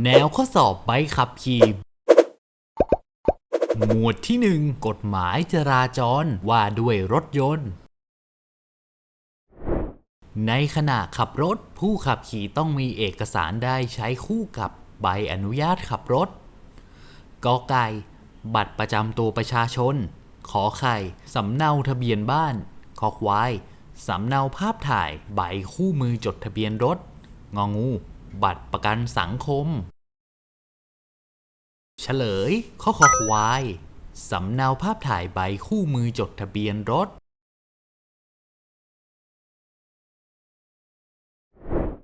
แนวข้อสอบใบขับขี่หมวดที่ 1 กฎหมายจราจรว่าด้วยรถยนต์ ในขณะขับรถ ผู้ขับขี่ต้องมีเอกสารได้ใช้คู่กับใบอนุญาตขับรถกอไก่ บัตรประจำตัวประชาชน ขอไข่ สำเนาทะเบียนบ้านคอควาย สำเนาภาพถ่าย ใบคู่มือจดทะเบียนรถ งองู บัตรประกันสังคม เฉลย ข้อคอควายสำเนาภาพถ่ายใบคู่มือจดทะเบียนรถ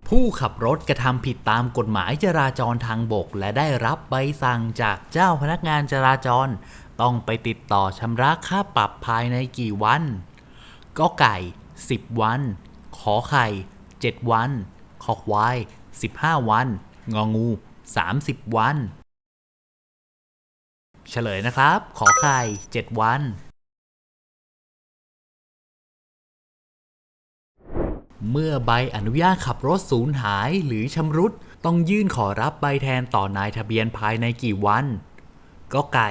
ผู้ขับรถกระทำผิดตามกฎหมายจราจรทางบก และได้รับใบสั่งจากเจ้าพนักงานจราจร ต้องไปติดต่อชำระค่าปรับภายในกี่วัน ก็ไก่ 10 วัน ขอไข่ 7 วัน ขอควาย 15 วัน งองู 30 วัน เฉลยนะครับ ขอไข่ 7 วัน เมื่อใบอนุญาตขับรถสูญหายหรือชำรุด ต้องยื่นขอรับใบแทนต่อนายทะเบียนภายในกี่วัน ก็ไก่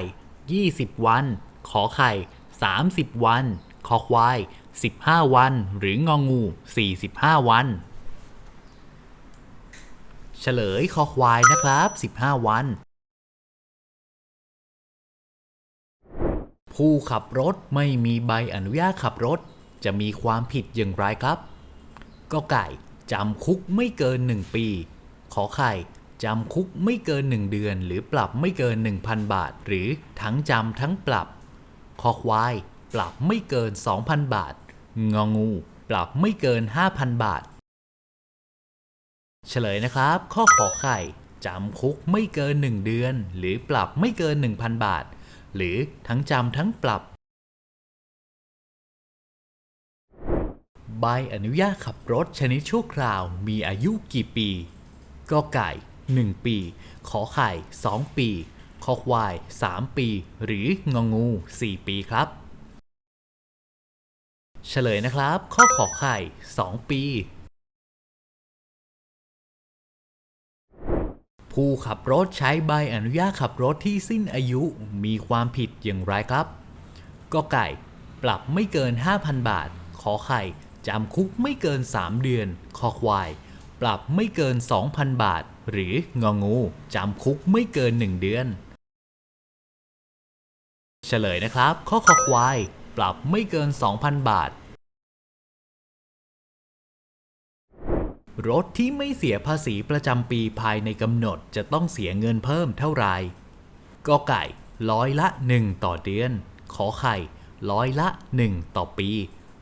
20 วัน ขอไข่ 30 วันขอควาย 15 วัน หรืององู 45 วัน เฉลยคอควายนะครับ 15 วัน ผู้ขับรถไม่มีใบอนุญาตขับรถ จะมีความผิดอย่างไรครับก็ไก่จำคุกไม่เกิน 1 ปี ขอไข่จำคุกไม่เกิน 1 เดือน หรือปรับไม่เกิน 1,000 บาท หรือทั้งจำทั้งปรับ คอควาย ปรับไม่เกิน 2,000 บาท งองู ปรับไม่เกิน 5,000 บาท เฉลยนะครับ ข้อขอไข่จำคุกไม่เกิน 1 เดือน หรือปรับไม่เกิน 1,000 บาท หรือทั้งจำทั้งปรับ ใบอนุญาตขับรถชนิดชั่วคราวมีอายุกี่ปีก็ไก่ 1 ปี ขอไข่ 2 ปีคอควาย 3 ปี หรืององู 4 ปีครับ เฉลยนะครับ ข้อขอไข่ 2 ปี ผู้ขับรถใช้ใบอนุญาตขับรถที่สิ้นอายุมีความผิดอย่างไรครับ ก็ไก่ ปรับไม่เกิน 5,000 บาท ขอไข่ จำคุกไม่เกิน 3 เดือน คอควาย ปรับไม่เกิน 2,000 บาท หรืององู จำคุกไม่เกิน 1 เดือน เฉลยนะครับ ข้อคอควาย ปรับไม่เกิน 2,000 บาท รถที่ไม่เสียภาษีประจำปีภายในกำหนดจะต้องเสียเงินเพิ่มเท่าไหร่ก็ไก่ร้อยละ 1 ต่อเดือน ขอไข่ร้อยละ 1 ต่อปี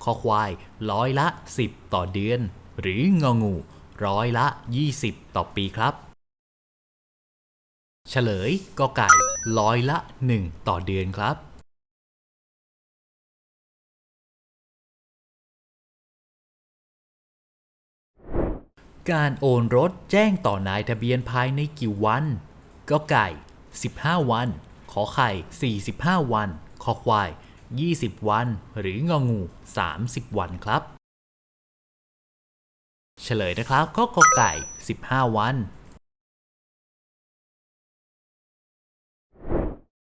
คอควายร้อยละ 10 ต่อเดือน หรืององูร้อยละ 20 ต่อปีครับ เฉลยก็ไก่ร้อยละ 1 ต่อเดือนครับ การโอนรถแจ้งต่อนายทะเบียนภายในกี่วัน ก็ไก่ 15 วัน ขอไข่ 45 วันคอควาย 20 วัน หรืององู 30 วันครับ เฉลยนะครับก็กอไก่ 15 วัน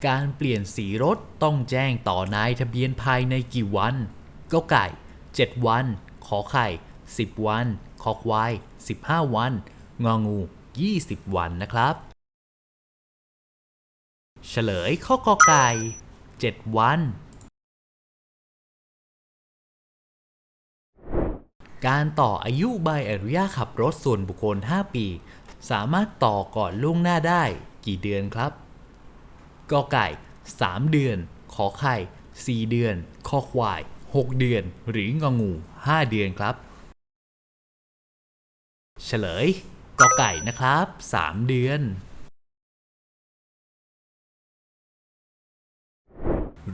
การเปลี่ยนสีรถต้องแจ้งต่อนายทะเบียนภายในกี่วัน ก็ไก่ 7 วัน ขอไข่ 10 วัน คอควาย 15 วัน งองู 20 วันนะครับ เฉลยข้อกอไก่ 7 วัน การต่ออายุใบอนุญาตขับรถส่วนบุคคล 5 ปี สามารถต่อก่อนล่วงหน้าได้กี่เดือนครับกอไก่ 3 เดือน ขอไข่ 4 เดือน คอควาย 6 เดือน หรืององู 5 เดือนครับ เฉลยกอไก่นะครับ 3 เดือน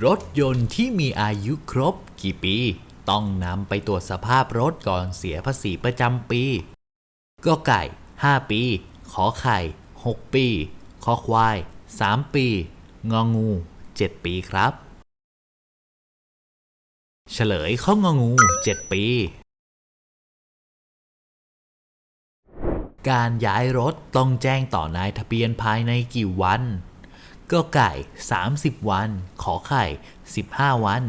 รถยนต์ที่มีอายุครบกี่ปี ต้องนำไปตรวจสภาพรถก่อนเสียภาษีประจำปีก็ไก่ 5 ปี ขอไข่ 6 ปีคอควาย 3 ปี งองู 7 ปีครับ เฉลยข้ององู 7 ปี การย้ายรถต้องแจ้งต่อนายทะเบียนภายในกี่วันก็ไก่ 30 วัน ขอไข่ 15 วัน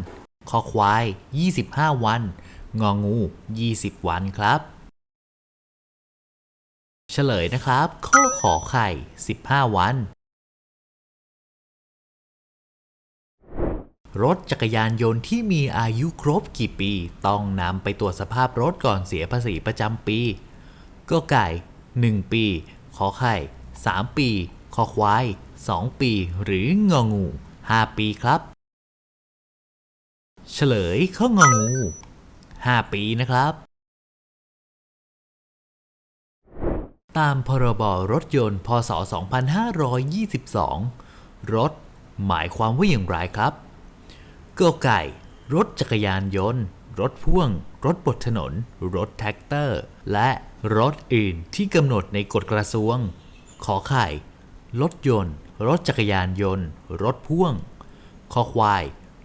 คอควาย 25 วัน งองู 20 วันครับ เฉลยนะครับ ข้อขอไข่ 15 วัน รถจักรยานยนต์ที่มีอายุครบกี่ปี ต้องนำไปตรวจสภาพรถก่อนเสียภาษีประจำปี ก็ไก่ 1 ปี ขอไข่ 3 ปีคอควาย 2 ปี หรืององู 5 ปีครับ เฉลยข้ององู 5 ปีนะครับ ตามพรบรถยนต์ พศ 2522 รถ หมายความว่าอย่างไรครับก็ไก่ รถจักรยานยนต์ รถพ่วง รถบดถนน รถแท็กเตอร์ และ รถอื่นที่กำหนดในกฎกระทรวง ขอไข่ รถยนต์ รถจักรยานยนต์ รถพ่วงคอควาย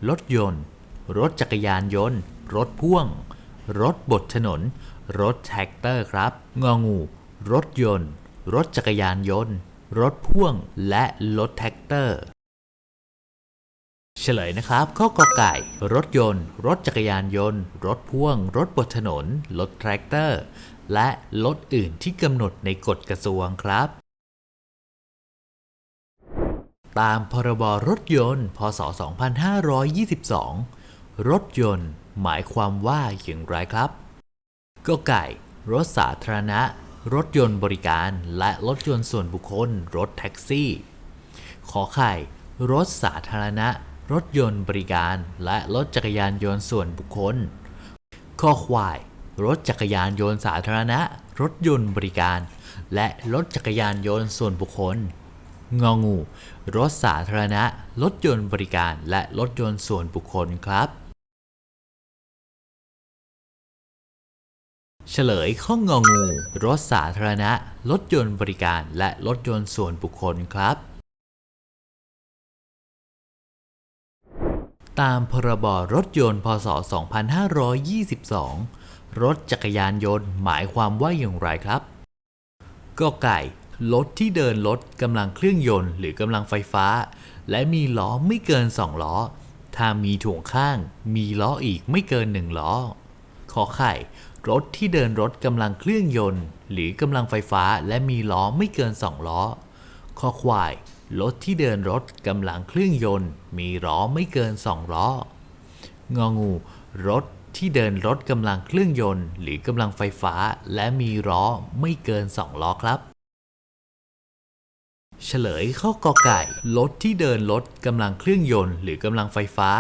รถยนต์ รถจักรยานยนต์ รถพ่วง รถบดถนน รถแท็กเตอร์ครับ งองู รถยนต์ รถจักรยานยนต์ รถพ่วง และรถแท็กเตอร์ เฉลยนะครับ ข้อกอไก่ รถยนต์ รถจักรยานยนต์ รถพ่วง รถบนถนน รถแทรกเตอร์ และรถอื่นที่กำหนดในกฎกระทรวงครับ ตามพรบรถยนต์ พศ 2522 รถยนต์ หมายความว่าอย่างไรครับ ก็ไก่ รถสาธารณะ รถยนต์บริการและรถยนต์ส่วนบุคคล รถแท็กซี่ ขอไข่ รถสาธารณะ รถยนต์บริการ และรถจักรยานยนต์ส่วนบุคคล ข้อควาย รถจักรยานยนต์สาธารณะ รถยนต์บริการ และรถจักรยานยนต์ส่วนบุคคล งองู รถสาธารณะ รถยนต์บริการ และรถยนต์ส่วนบุคคลครับ เฉลยข้ององู รถสาธารณะ รถยนต์บริการ และรถยนต์ส่วนบุคคลครับตามพรบรถยนต์ พศ 2522 รถจักรยานยนต์หมายความว่าอย่างไรครับก็ไก่รถที่เดินรถกำลังเครื่องยนต์หรือกำลังไฟฟ้า และมีล้อไม่เกิน 2 ล้อ ถ้ามีถ่วงข้าง มีล้ออีกไม่เกิน 1 ล้อ ขอไข่ รถที่เดินรถกำลังเครื่องยนต์ หรือกำลังไฟฟ้าและมีล้อไม่เกิน 2 ล้อคอควาย รถที่เดินรถกำลังเครื่องยนต์ มีล้อไม่เกิน 2 ล้ององู รถ ที่เดินรถกำลังเครื่องยนต์ หรือกำลังไฟฟ้า และมีล้อไม่เกิน 2 ล้อครับ เฉลยข้อกอไก่รถที่เดินรถกำลังเครื่องยนต์ หรือกำลังไฟฟ้า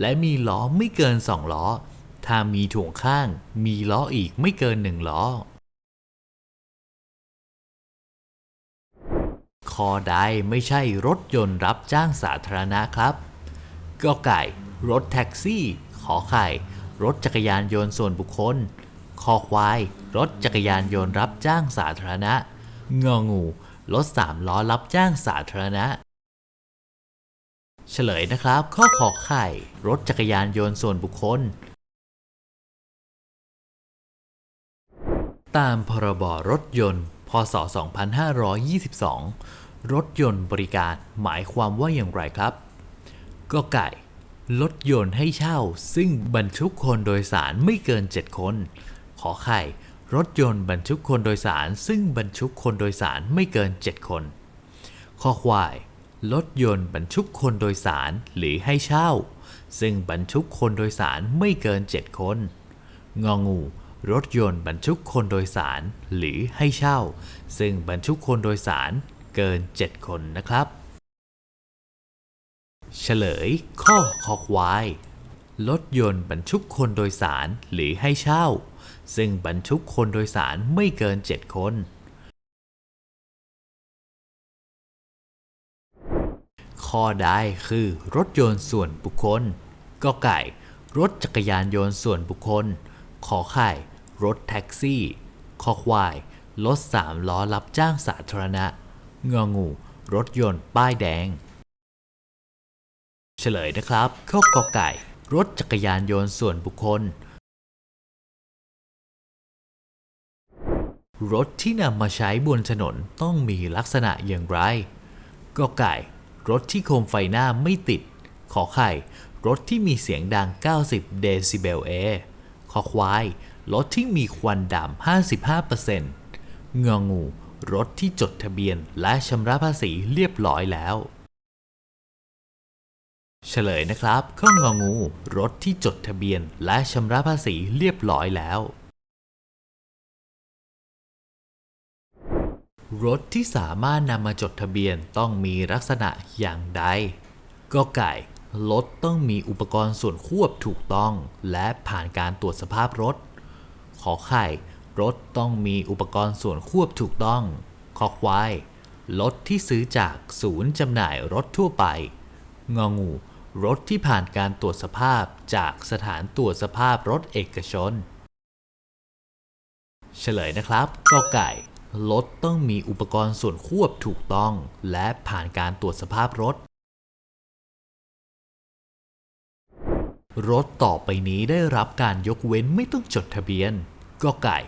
และมีล้อไม่เกิน 2 ล้อ ถ้ามีถ่วงข้าง มีล้ออีกไม่เกิน 1 ล้อคอใดไม่ใช่รถยนต์รับจ้างสาธารณะครับก็ไก่ รถแท็กซี่ ขอไข่ รถจักรยานยนต์ส่วนบุคคล คอควาย รถจักรยานยนต์รับจ้างสาธารณะ งองู รถสามล้อรับจ้างสาธารณะ เฉลยนะครับ ข้อขอไข่ รถจักรยานยนต์ส่วนบุคคล ตามพรบรถยนต์ พศ 2522 รถยนต์บริการหมายความว่าอย่างไรครับก็ไก่ รถยนต์ให้เช่า ซึ่งบรรทุกคนโดยสารไม่เกิน 7 คน ขอไข่ รถยนต์บรรทุกคนโดยสาร ซึ่งบรรทุกคนโดยสารไม่เกิน 7 คน ข้อควาย รถยนต์บรรทุกคนโดยสารหรือให้เช่า ซึ่งบรรทุกคนโดยสารไม่เกิน 7 คน งองูรถยนต์บรรทุกคนโดยสารหรือให้เช่า ซึ่งบรรทุกคนโดยสารเกิน 7 คนนะครับ เฉลย ข้อคอควาย รถยนต์บรรทุกคนโดยสารหรือให้เช่า ซึ่งบรรทุกคนโดยสารไม่เกิน 7 คน ข้อใดคือรถยนต์ส่วนบุคคลก็ไก่ รถจักรยานยนต์ส่วนบุคคล ขอไข่ รถแท็กซี่ข้อควาย รถสามล้อรับจ้างสาธารณะงองู รถยนต์ป้ายแดง เฉลยนะครับ ข้อกอไก่ รถจักรยานยนต์ส่วนบุคคล รถที่นำมาใช้บนถนนต้องมีลักษณะอย่างไรกอไก่ รถที่โคมไฟหน้าไม่ติด ขอไข่ รถที่มีเสียงดัง 90 เดซิเบลเอขอควาย รถที่มีควันดำ55%งองู รถที่จดทะเบียนและชำระภาษีเรียบร้อยแล้ว เฉลยนะครับข้ององู รถที่จดทะเบียนและชำระภาษีเรียบร้อยแล้ว รถที่สามารถนำมาจดทะเบียนต้องมีลักษณะอย่างใดก็ไก่รถต้องมีอุปกรณ์ส่วนควบถูกต้องและผ่านการตรวจสภาพรถ ขอไข่ รถต้องมีอุปกรณ์ส่วนควบถูกต้อง ขอควาย รถที่ซื้อจากศูนย์จำหน่ายรถทั่วไป งองู รถที่ผ่านการตรวจสภาพจากสถานตรวจสภาพรถเอกชน เฉลยนะครับกอไก่ รถต้องมีอุปกรณ์ส่วนควบถูกต้องและผ่านการตรวจสภาพรถ รถต่อไปนี้ได้รับการยกเว้นไม่ต้องจดทะเบียนกอไก่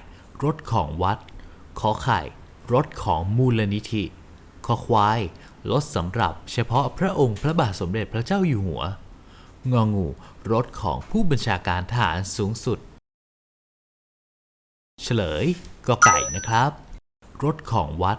รถของวัด ขอไข่ รถของมูลนิธิ ขอควาย รถสำหรับเฉพาะพระองค์พระบาทสมเด็จพระเจ้าอยู่หัว งองูรถของผู้บัญชาการทหารสูงสุด เฉลยก็ไก่นะครับ รถของวัด